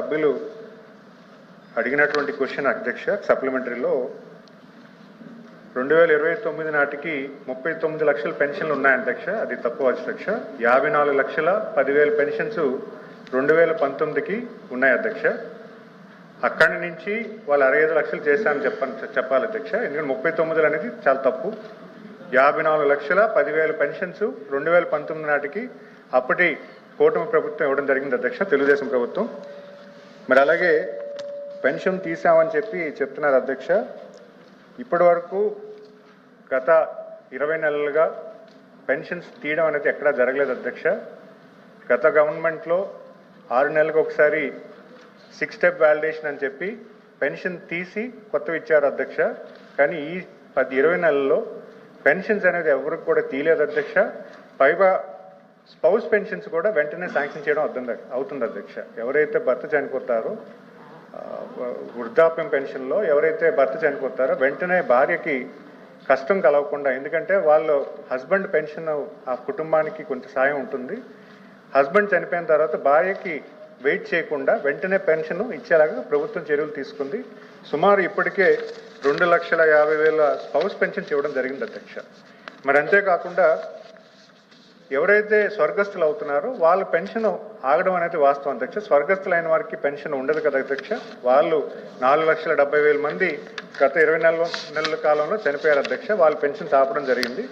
సభ్యులు అడిగినటువంటి క్వశ్చన్ అధ్యక్ష సప్లిమెంటరీలో రెండు వేల ఇరవై తొమ్మిది నాటికి ముప్పై తొమ్మిది లక్షల పెన్షన్లు ఉన్నాయి అధ్యక్ష అది తప్పు అధ్యక్ష. యాభై నాలుగు లక్షల పదివేల పెన్షన్స్ రెండు వేల పంతొమ్మిదికి ఉన్నాయి అధ్యక్ష. అక్కడి నుంచి వాళ్ళు అరవై ఐదు లక్షలు చేశామని చెప్పని చెప్పాలి అధ్యక్ష. ఎందుకంటే ముప్పై తొమ్మిది అనేది చాలా తప్పు. యాభై నాలుగు లక్షల పదివేల పెన్షన్స్ రెండు వేల పంతొమ్మిది నాటికి అప్పటి కూటమి ప్రభుత్వం ఇవ్వడం జరిగింది అధ్యక్ష తెలుగుదేశం ప్రభుత్వం. మరి అలాగే పెన్షన్ తీసామని చెప్పి చెప్తున్నారు అధ్యక్ష. ఇప్పటి వరకు గత ఇరవై నెలలుగా పెన్షన్స్ తీయడం అనేది ఎక్కడా జరగలేదు అధ్యక్ష. గత గవర్నమెంట్లో ఆరు నెలలకు ఒకసారి సిక్స్ స్టెప్ వ్యాలిడేషన్ అని చెప్పి పెన్షన్ తీసి కొత్తవి ఇచ్చారు అధ్యక్ష. కానీ ఈ పది ఇరవై నెలల్లో పెన్షన్స్ అనేది ఎవరికి కూడా తీయలేదు అధ్యక్ష. పైగా స్పౌస్ పెన్షన్స్ కూడా వెంటనే శాంక్షన్ చేయడం అవుతుంది అవుతుంది అధ్యక్ష. ఎవరైతే భర్త చనిపోతారో వృద్ధాప్యం పెన్షన్లో ఎవరైతే భర్త చనిపోతారో వెంటనే భార్యకి కష్టం కలగకుండా ఎందుకంటే వాళ్ళు హస్బెండ్ పెన్షన్ ఆ కుటుంబానికి కొంత సాయం ఉంటుంది. హస్బెండ్ చనిపోయిన తర్వాత భార్యకి వెయిట్ చేయకుండా వెంటనే పెన్షన్ ఇచ్చేలాగా ప్రభుత్వం చర్యలు తీసుకుంది. సుమారు ఇప్పటికే రెండు లక్షల యాభై వేల స్పౌస్ పెన్షన్స్ ఇవ్వడం జరిగింది అధ్యక్ష. మరి అంతేకాకుండా ఎవరైతే స్వర్గస్థులు అవుతున్నారో వాళ్ళ పెన్షన్ ఆగడం అనేది వాస్తవం అధ్యక్ష. స్వర్గస్థులైన వారికి పెన్షన్ ఉండదు కదా అధ్యక్ష. వాళ్ళు నాలుగు లక్షల డెబ్బై వేల మంది గత ఇరవై నెలల నెలల కాలంలో చనిపోయారు అధ్యక్ష. వాళ్ళ పెన్షన్ ఆపడం జరిగింది.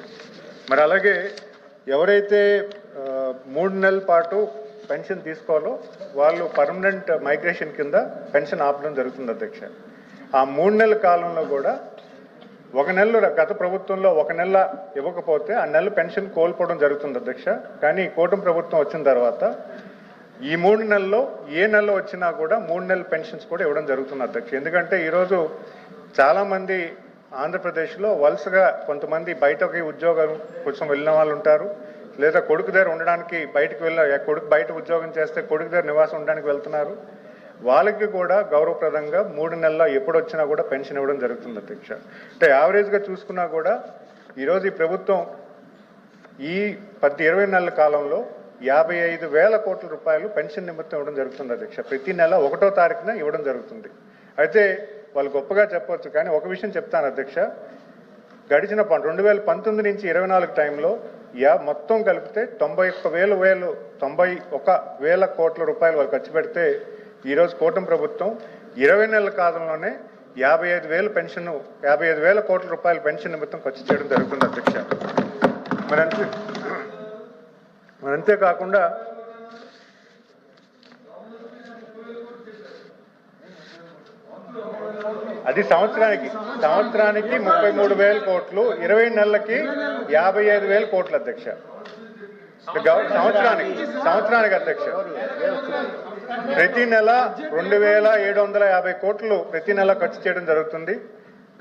మరి అలాగే ఎవరైతే మూడు నెలల పాటు పెన్షన్ తీసుకోవాలో వాళ్ళు పర్మనెంట్ మైగ్రేషన్ కింద పెన్షన్ ఆపడం జరుగుతుంది అధ్యక్ష. ఆ మూడు నెలల కాలంలో కూడా ఒక నెల గత ప్రభుత్వంలో ఒక నెల ఇవ్వకపోతే ఆ నెల పెన్షన్ కోల్పోవడం జరుగుతుంది అధ్యక్ష. కానీ కూటమి ప్రభుత్వం వచ్చిన తర్వాత ఈ మూడు నెలల్లో ఏ నెల వచ్చినా కూడా మూడు నెలల పెన్షన్స్ కూడా ఇవ్వడం జరుగుతుంది అధ్యక్ష. ఎందుకంటే ఈరోజు చాలామంది ఆంధ్రప్రదేశ్లో వలసగా కొంతమంది బయటకి ఉద్యోగం కోసం వెళ్ళిన వాళ్ళు ఉంటారు. లేదా కొడుకు దగ్గర ఉండడానికి బయటకు వెళ్ళ కొడుకు బయట ఉద్యోగం చేస్తే కొడుకు దగ్గర నివాసం ఉండడానికి వెళ్తున్నారు. వాళ్ళకి కూడా గౌరవప్రదంగా మూడు నెలల ఎప్పుడు వచ్చినా కూడా పెన్షన్ ఇవ్వడం జరుగుతుంది అధ్యక్ష. అంటే యావరేజ్గా చూసుకున్నా కూడా ఈరోజు ఈ ప్రభుత్వం ఈ పది ఇరవై నెలల కాలంలో యాభై ఐదు వేల కోట్ల రూపాయలు పెన్షన్ నిమిత్తం ఇవ్వడం జరుగుతుంది అధ్యక్ష. ప్రతి నెల ఒకటో తారీఖున ఇవ్వడం జరుగుతుంది. అయితే వాళ్ళు గొప్పగా చెప్పవచ్చు కానీ ఒక విషయం చెప్తాను అధ్యక్ష. గడిచిన రెండు వేల పంతొమ్మిది నుంచి ఇరవై నాలుగు టైంలో యా మొత్తం కలిపితే తొంభై ఒక్క వేలు వేలు తొంభై ఒక వేల కోట్ల రూపాయలు వాళ్ళు ఖర్చు పెడితే ఈరోజు కూటమి ప్రభుత్వం ఇరవై నెలల కాలంలోనే యాభై ఐదు వేల పెన్షన్ యాభై ఐదు వేల కోట్ల రూపాయల పెన్షన్ నిమిత్తం ఖర్చు చేయడం జరుగుతుంది అధ్యక్ష. మరంతే అంతే అంతేకాకుండా అది సంవత్సరానికి సంవత్సరానికి ముప్పై మూడు వేల కోట్లు ఇరవై నెలలకి యాభై ఐదు వేల కోట్లు అధ్యక్ష. సంవత్సరానికి సంవత్సరానికి అధ్యక్ష. ప్రతి నెల రెండు వేల ఏడు వందల యాభై కోట్లు ప్రతి నెల ఖర్చు చేయడం జరుగుతుంది.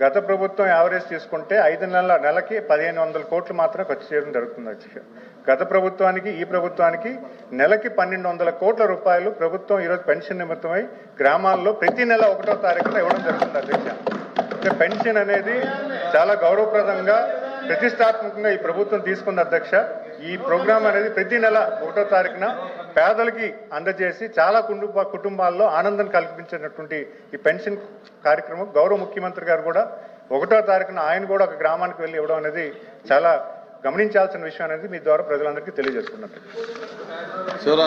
గత ప్రభుత్వం యావరేజ్ తీసుకుంటే ఐదు నెలల నెలకి పదిహేను వందల కోట్లు మాత్రం ఖర్చు చేయడం జరుగుతుంది అధ్యక్ష. గత ప్రభుత్వానికి ఈ ప్రభుత్వానికి నెలకి పన్నెండు వందల కోట్ల రూపాయలు ప్రభుత్వం ఈరోజు పెన్షన్ నిమిత్తమై గ్రామాల్లో ప్రతి నెల ఒకటో తారీఖున ఇవ్వడం జరుగుతుంది అధ్యక్ష. అంటే పెన్షన్ అనేది చాలా గౌరవప్రదంగా ప్రతిష్టాత్మకంగా ఈ ప్రభుత్వం తీసుకుంది అధ్యక్ష. ఈ ప్రోగ్రాం అనేది ప్రతి నెల ఒకటో తారీఖున పేదలకి అందజేసి చాలా కుటుంబ కుటుంబాల్లో ఆనందం కల్పించినటువంటి ఈ పెన్షన్ కార్యక్రమం గౌరవ ముఖ్యమంత్రి గారు కూడా ఒకటో తారీఖున ఆయన కూడా ఒక గ్రామానికి వెళ్ళి ఇవ్వడం అనేది చాలా గమనించాల్సిన విషయం అనేది మీ ద్వారా ప్రజలందరికీ తెలియజేసుకున్నట్టు